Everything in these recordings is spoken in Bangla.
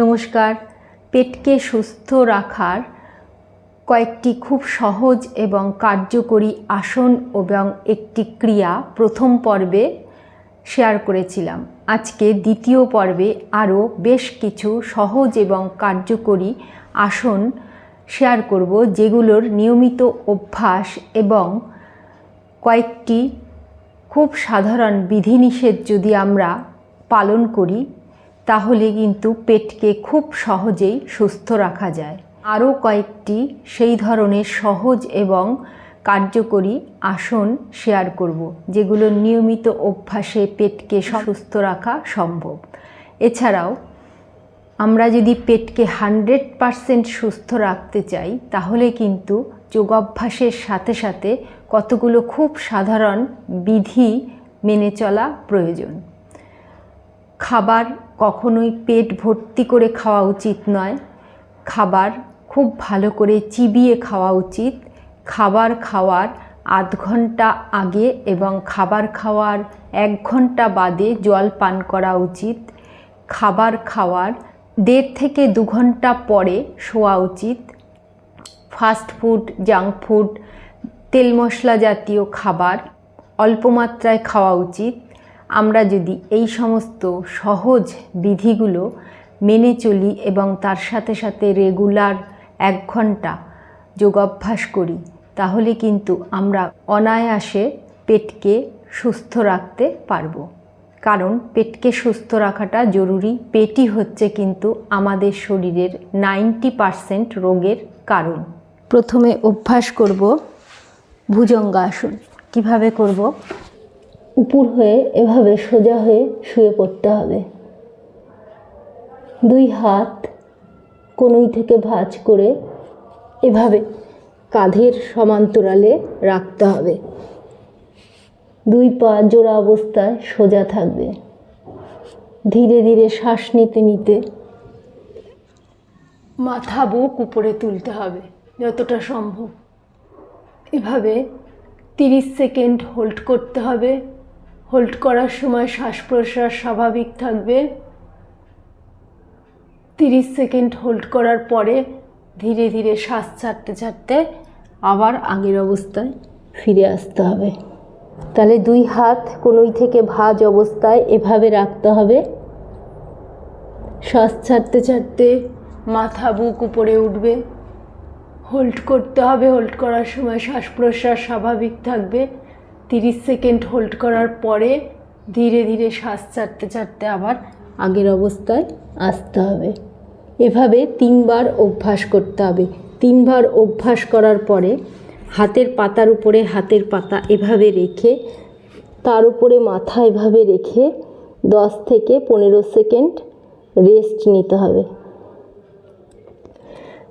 নমস্কার। পেটকে সুস্থ রাখার কয়েকটি খুব সহজ এবং কার্যকরী আসন এবং একটি ক্রিয়া প্রথম পর্বে শেয়ার করেছিলাম। আজকে দ্বিতীয় পর্বে আরও বেশ কিছু সহজ এবং কার্যকরী আসন শেয়ার করব, যেগুলোর নিয়মিত অভ্যাস এবং কয়েকটি খুব সাধারণ বিধিনিষেধ যদি আমরা পালন করি তাহলে কিন্তু পেটকে খুব সহজেই সুস্থ রাখা যায়। আরও কয়েকটি সেই ধরনের সহজ এবং কার্যকরী আসন শেয়ার করব, যেগুলো নিয়মিত অভ্যাসে পেটকে সুস্থ রাখা সম্ভব। এছাড়াও, আমরা যদি পেটকে হান্ড্রেড পারসেন্ট সুস্থ রাখতে চাই, তাহলে কিন্তু যোগাভ্যাসের সাথে সাথে কতগুলো খুব সাধারণ বিধি মেনে চলা প্রয়োজন। খাবার কখনোই পেট ভর্তি করে খাওয়া উচিত নয়। খাবার খুব ভালো করে চিবিয়ে খাওয়া উচিত। খাবার খাওয়ার আধ ঘণ্টা আগে এবং খাবার খাওয়ার এক ঘণ্টা বাদে জল পান করা উচিত। খাবার খাওয়ার দেড় থেকে দু ঘণ্টা পরে শোয়া উচিত। ফাস্ট ফুড, জাঙ্ক ফুড, তেল মশলা জাতীয় খাবার অল্প মাত্রায় খাওয়া উচিত। আমরা যদি এই সমস্ত সহজ বিধিগুলো মেনে চলি এবং তার সাথে সাথে রেগুলার এক ঘণ্টা যোগাভ্যাস করি, তাহলে কিন্তু আমরা অনায়াসে পেটকে সুস্থ রাখতে পারব। কারণ পেটকে সুস্থ রাখাটা জরুরি। পেটই হচ্ছে কিন্তু আমাদের শরীরের নাইনটি পারসেন্ট রোগের কারণ। প্রথমে অভ্যাস করব ভুজঙ্গাসন। কীভাবে করব? উপর হয়ে এভাবে সোজা হয়ে শুয়ে পড়তে হবে। দুই হাত কনুই থেকে ভাঁজ করে এভাবে কাঁধের সমান্তরালে রাখতে হবে। দুই পা জোড়া অবস্থায় সোজা থাকবে। ধীরে ধীরে শ্বাস নিতে নিতে মাথা বুক উপরে তুলতে হবে, যতটা সম্ভব। এভাবে তিরিশ সেকেন্ড হোল্ড করতে হবে। হোল্ড করার সময় শ্বাস প্রশ্বাস স্বাভাবিক থাকবে। তিরিশ সেকেন্ড হোল্ড করার পরে ধীরে ধীরে শ্বাস ছাড়তে ছাড়তে আবার আগের অবস্থায় ফিরে আসতে হবে। তাহলে দুই হাত কনুই থেকে ভাঁজ অবস্থায় এভাবে রাখতে হবে। শ্বাস ছাড়তে ছাড়তে মাথা বুক উপরে উঠবে। হোল্ড করতে হবে, হোল্ড করার সময় শ্বাস প্রশ্বাস স্বাভাবিক থাকবে। তিরিশ সেকেন্ড হোল্ড করার পরে ধীরে ধীরে শ্বাস ছাড়তে ছাড়তে আবার আগের অবস্থায় আসতে হবে। এভাবে তিনবার অভ্যাস করতে হবে। তিনবার অভ্যাস করার পরে হাতের পাতার উপরে হাতের পাতা এভাবে রেখে, তার উপরে মাথা এভাবে রেখে দশ থেকে পনেরো সেকেন্ড রেস্ট নিতে হবে।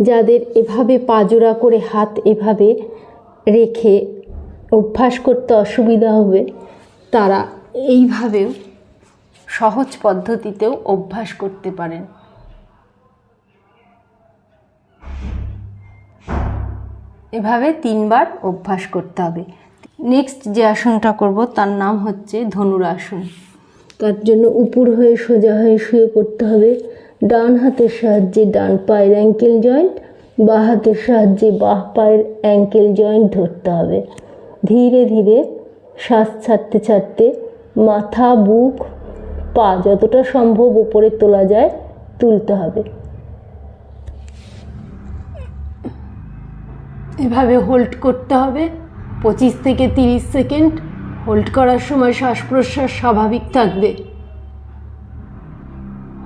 যাদের এভাবে পাজোড়া করে হাত এভাবে রেখে অভ্যাস করতে অসুবিধা হবে, তারা এইভাবেও সহজ পদ্ধতিতেও অভ্যাস করতে পারেন। এভাবে তিনবার অভ্যাস করতে হবে। নেক্সট যে আসনটা করব, তার নাম হচ্ছে ধনুরাসন। তার জন্য উপর হয়ে সোজা হয়ে শুয়ে পড়তে হবে। ডান হাতের সাহায্যে ডান পায়ের অ্যাঙ্কেল জয়েন্ট বা হাতের সাহায্যে বাহ পায়ের অ্যাঙ্কেল জয়েন্ট ধরতে হবে। ধীরে ধীরে শ্বাস ছাড়তে ছাড়তে মাথা, বুক, পা যতটা সম্ভব উপরে তোলা যায়, তুলতে হবে। এভাবে হোল্ড করতে হবে। পঁচিশ থেকে তিরিশ সেকেন্ড হোল্ড করার সময় শ্বাস প্রশ্বাস স্বাভাবিক থাকবে।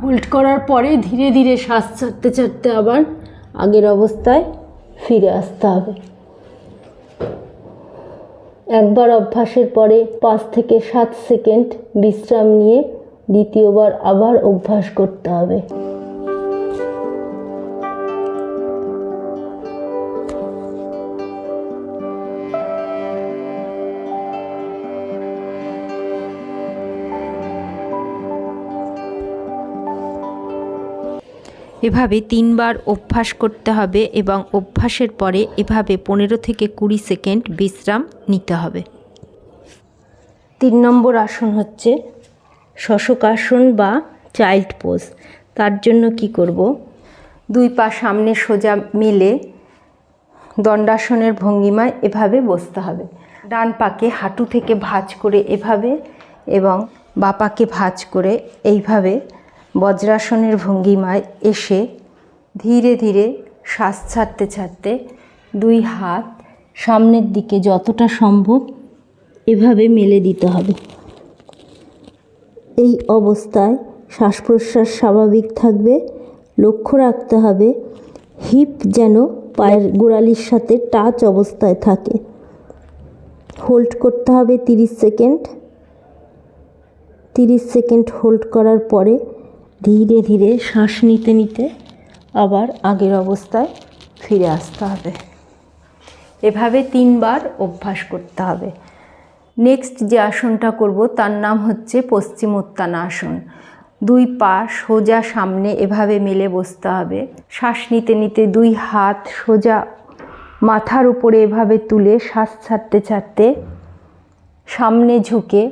হোল্ড করার পরে ধীরে ধীরে শ্বাস ছাড়তে ছাড়তে আবার আগের অবস্থায় ফিরে আসতে হবে। একবার অভ্যাসের পরে পাঁচ থেকে সাত সেকেন্ড বিশ্রাম নিয়ে দ্বিতীয়বার আবার অভ্যাস করতে হবে। এভাবে তিনবার অভ্যাস করতে হবে এবং অভ্যাসের পরে এভাবে পনেরো থেকে কুড়ি সেকেন্ড বিশ্রাম নিতে হবে। তিন নম্বর আসন হচ্ছে শশকাসন বা চাইল্ড পোজ। তার জন্য কি করব? দুই পা সামনে সোজা মেলে দণ্ডাসনের ভঙ্গিমায় এভাবে বসতে হবে। ডান পাকে হাঁটু থেকে ভাঁজ করে এভাবে এবং বা পাকে ভাঁজ করে এইভাবে বজ্রাসনের ভঙ্গিমায় এসে ধীরে ধীরে শ্বাস ছাড়তে ছাড়তে দুই হাত সামনের দিকে যতটা সম্ভব এভাবে মেলে দিতে হবে। এই অবস্থায় শ্বাস প্রশ্বাস স্বাভাবিক থাকবে, লক্ষ্য রাখতে হবে, হিপ যেন পায়ের গোড়ালির সাথে টাচ অবস্থায় থাকে। হোল্ড করতে হবে তিরিশ সেকেন্ড। তিরিশ সেকেন্ড হোল্ড করার পরে ধীরে ধীরে শ্বাস নিতে নিতে আবার আগের অবস্থায় ফিরে আসতে হবে। এভাবে তিনবার অভ্যাস করতে হবে। নেক্সট যে আসনটা করব, তার নাম হচ্ছে পশ্চিম উত্তানা আসন। দুই পা সোজা সামনে এভাবে মেলে বসতে হবে। শ্বাস নিতে নিতে দুই হাত সোজা মাথার উপরে এভাবে তুলে শ্বাস ছাড়তে ছাড়তে সামনে ঝুঁকে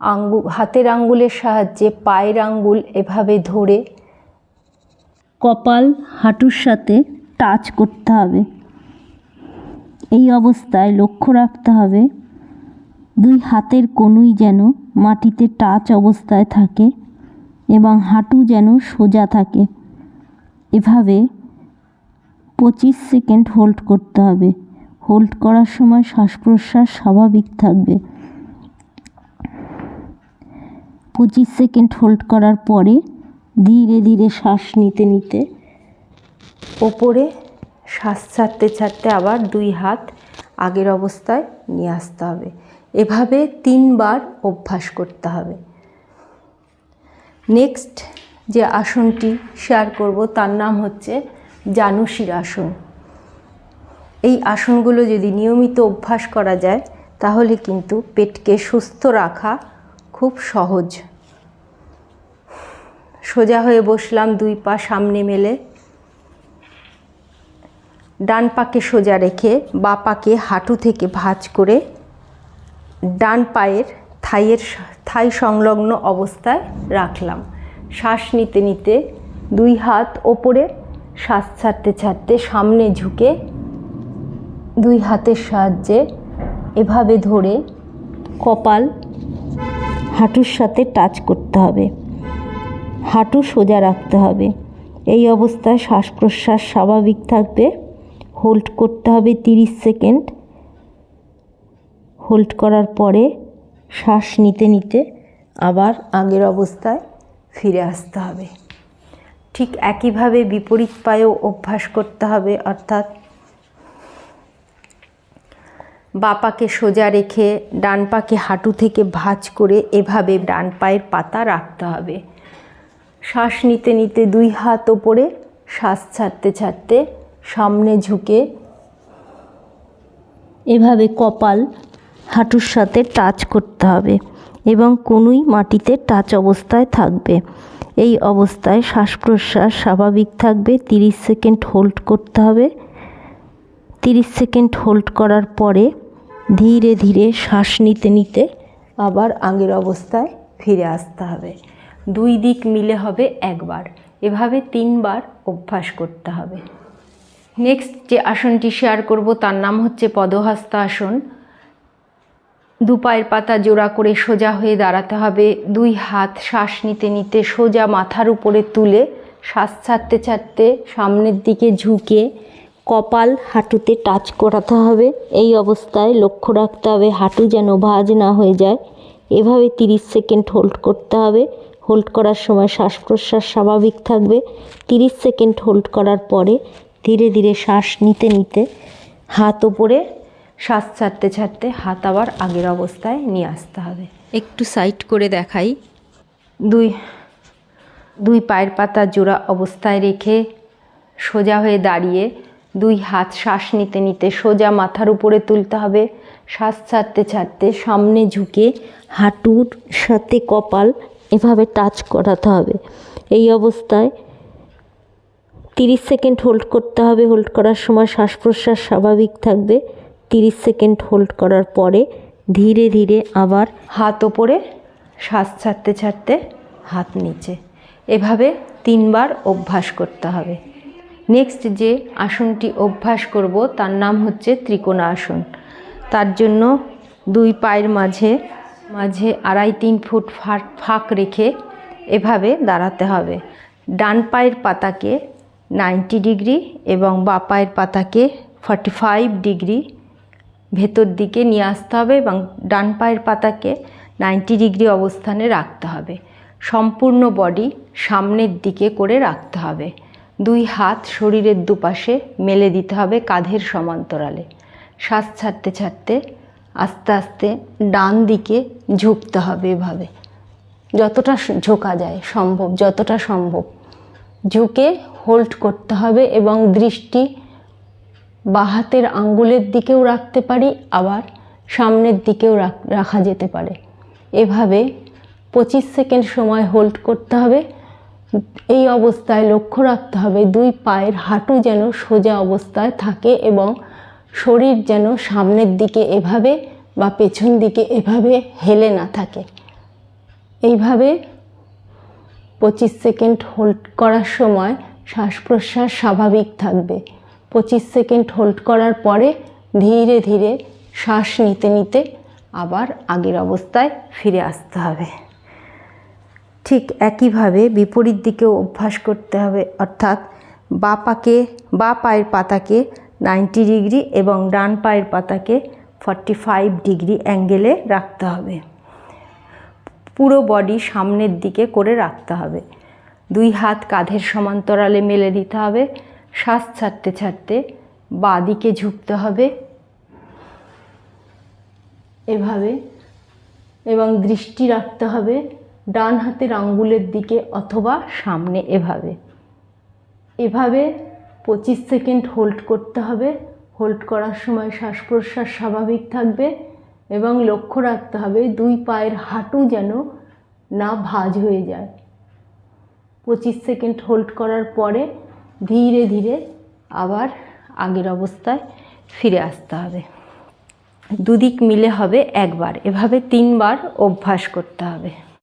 আঙ্গু, হাতের আঙ্গুলের সাহায্যে পায়ের আঙ্গুল এভাবে ধরে কপাল হাঁটুর সাথে টাচ করতে হবে। এই অবস্থায় লক্ষ্য রাখতে হবে, দুই হাতের কনুই যেন মাটিতে টাচ অবস্থায় থাকে এবং হাঁটু যেন সোজা থাকে। এভাবে পঁচিশ সেকেন্ড হোল্ড করতে হবে। হোল্ড করার সময় শ্বাস প্রশ্বাস স্বাভাবিক থাকবে। পঁচিশ সেকেন্ড হোল্ড করার পরে ধীরে ধীরে শ্বাস নিতে নিতে ওপরে শ্বাস ছাড়তে ছাড়তে আবার দুই হাত আগের অবস্থায় নিয়ে আসতে হবে। এভাবে তিনবার অভ্যাস করতে হবে। নেক্সট যে আসনটি শেয়ার করব তার নাম হচ্ছে জানুশির আসন। এই আসনগুলো যদি নিয়মিত অভ্যাস করা যায় তাহলে কিন্তু পেটকে সুস্থ রাখা খুব সহজ। সোজা হয়ে বসলাম দুই পা সামনে মেলে। ডান পাকে সোজা রেখে বা পাকে হাঁটু থেকে ভাঁজ করে ডান পায়ের থাইয়ের থাই সংলগ্ন অবস্থায় রাখলাম। শ্বাস নিতে নিতে দুই হাত ওপরে শ্বাস ছাড়তে ছাড়তে সামনে ঝুঁকে দুই হাতের সাহায্যে এভাবে ধরে কপাল হাঁটুর সাথে টাচ করতে হবে। হাঁটু সোজা রাখতে হবে। এই অবস্থায় শ্বাস প্রশ্বাস স্বাভাবিক থাকবে। হোল্ড করতে হবে তিরিশ সেকেন্ড। হোল্ড করার পরে শ্বাস নিতে নিতে আবার আগের অবস্থায় ফিরে আসতে হবে। ঠিক একইভাবে বিপরীত পায়েও অভ্যাস করতে হবে, অর্থাৎ বাপাকে সোজা রেখে ডান পাকে হাঁটু থেকে ভাঁজ করে এভাবে ডান পায়ের পাতা রাখতে হবে। শ্বাস নিতে নিতে দুই হাত ওপরে, শ্বাস ছাড়তে ছাড়তে সামনে ঝুঁকে এভাবে কপাল হাঁটুর সাথে টাচ করতে হবে এবং কোনুই মাটিতে টাচ অবস্থায় থাকবে। এই অবস্থায় শ্বাস প্রশ্বাস স্বাভাবিক থাকবে, তিরিশ সেকেন্ড হোল্ড করতে হবে। তিরিশ সেকেন্ড হোল্ড করার পরে ধীরে ধীরে শ্বাস নিতে নিতে আবার আগের অবস্থায় ফিরে আসতে হবে। দুই দিক মিলে হবে একবার। এভাবে তিনবার অভ্যাস করতে হবে। নেক্সট যে আসনটি শেয়ার করব, তার নাম হচ্ছে পদহস্ত আসন। দু পায়ের পাতা জোড়া করে সোজা হয়ে দাঁড়াতে হবে। দুই হাত শ্বাস নিতে নিতে সোজা মাথার উপরে তুলে শ্বাস ছাড়তে ছাড়তে সামনের দিকে ঝুঁকে কপাল হাঁটুতে টাচ করাতে হবে। এই অবস্থায় লক্ষ্য রাখতে হবে হাঁটু যেন ভাঁজ না হয়ে যায়। এভাবে তিরিশ সেকেন্ড হোল্ড করতে হবে। হোল্ড করার সময় শ্বাস প্রশ্বাস স্বাভাবিক থাকবে। তিরিশ সেকেন্ড হোল্ড করার পরে ধীরে ধীরে শ্বাস নিতে নিতে হাত ওপরে শ্বাস ছাড়তে ছাড়তে হাত আবার আগের অবস্থায় নিয়ে আসতে হবে। একটু সাইড করে দেখাই। দুই দুই পায়ের পাতা জোড়া অবস্থায় রেখে সোজা হয়ে দাঁড়িয়ে দুই হাত শ্বাস নিতে নিতে সোজা মাথার উপরে তুলতে হবে। শ্বাস ছাড়তে ছাড়তে সামনে ঝুঁকে হাঁটুর সাথে কপাল এভাবে টাচ করাতে হবে। এই অবস্থায় তিরিশ সেকেন্ড হোল্ড করতে হবে। হোল্ড করার সময় শ্বাস প্রশ্বাস স্বাভাবিক থাকবে। তিরিশ সেকেন্ড হোল্ড করার পরে ধীরে ধীরে আবার হাত ওপরে, শ্বাস ছাড়তে ছাড়তে হাত নিচে। এভাবে তিনবার অভ্যাস করতে হবে। নেক্সট যে আসনটি অভ্যাস করব, তার নাম হচ্ছে ত্রিকোণা আসন তার জন্য দুই পায়ের মাঝে মাঝে আড়াই তিন ফুট ফাঁক ফাঁক রেখে এভাবে দাঁড়াতে হবে। ডান পায়ের পাতাকে নাইনটি ডিগ্রি এবং বা পায়ের পাতাকে ফর্টি ফাইভ ডিগ্রি ভেতর দিকে নিয়ে আসতে হবে এবং ডান পায়ের পাতাকে নাইনটি ডিগ্রি অবস্থানে রাখতে হবে। সম্পূর্ণ বডি সামনের দিকে করে রাখতে হবে। দুই হাত শরীরের দুপাশে মেলে দিতে হবে কাঁধের সমান্তরালে। শ্বাস ছাড়তে ছাড়তে আস্তে আস্তে ডান দিকে ঝুঁকতে হবে এভাবে। যতটা ঝোঁকা যায়, সম্ভব, যতটা সম্ভব। ঝুঁকে হোল্ড করতে হবে এবং দৃষ্টি বা হাতের আঙ্গুলের দিকেও রাখতে পারি, আবার সামনের দিকেও রাখা যেতে পারে। এভাবে পঁচিশ সেকেন্ড সময় হোল্ড করতে হবে। এই অবস্থায় লক্ষ্য রাখতে হবে দুই পায়ের হাঁটু যেন সোজা অবস্থায় থাকে এবং শরীর যেন সামনের দিকে এভাবে বা পেছন দিকে এভাবে হেলে না থাকে। এইভাবে পঁচিশ সেকেন্ড হোল্ড করার সময় শ্বাস প্রশ্বাস স্বাভাবিক থাকবে। পঁচিশ সেকেন্ড হোল্ড করার পরে ধীরে ধীরে শ্বাস নিতে নিতে আবার আগের অবস্থায় ফিরে আসতে হবে। ঠিক একইভাবে বিপরীত দিকেও অভ্যাস করতে হবে। অর্থাৎ বা পাকে বা পায়ের পাতাকে নাইনটি ডিগ্রি এবং ডান পায়ের পাতাকে ফর্টি ফাইভ ডিগ্রি অ্যাঙ্গেলে রাখতে হবে। পুরো বডি সামনের দিকে করে রাখতে হবে। দুই হাত কাঁধের সমান্তরালে মেলে দিতে হবে। শ্বাস ছাড়তে ছাড়তে বাঁ দিকে ঝুঁকতে হবে। এভাবে এবং দৃষ্টি রাখতে হবে। ডান হাতের আঙ্গুলের দিকে অথবা সামনে এভাবে। এভাবে পঁচিশ সেকেন্ড হোল্ড করতে হবে। হোল্ড করার সময় শ্বাস প্রশ্বাস স্বাভাবিক থাকবে এবং লক্ষ্য রাখতে হবে দুই পায়ের হাঁটু যেন না ভাঁজ হয়ে যায়। পঁচিশ সেকেন্ড হোল্ড করার পরে ধীরে ধীরে আবার আগের অবস্থায় ফিরে আসতে হবে। দুদিক মিলে হবে একবার। এভাবে তিনবার অভ্যাস করতে হবে।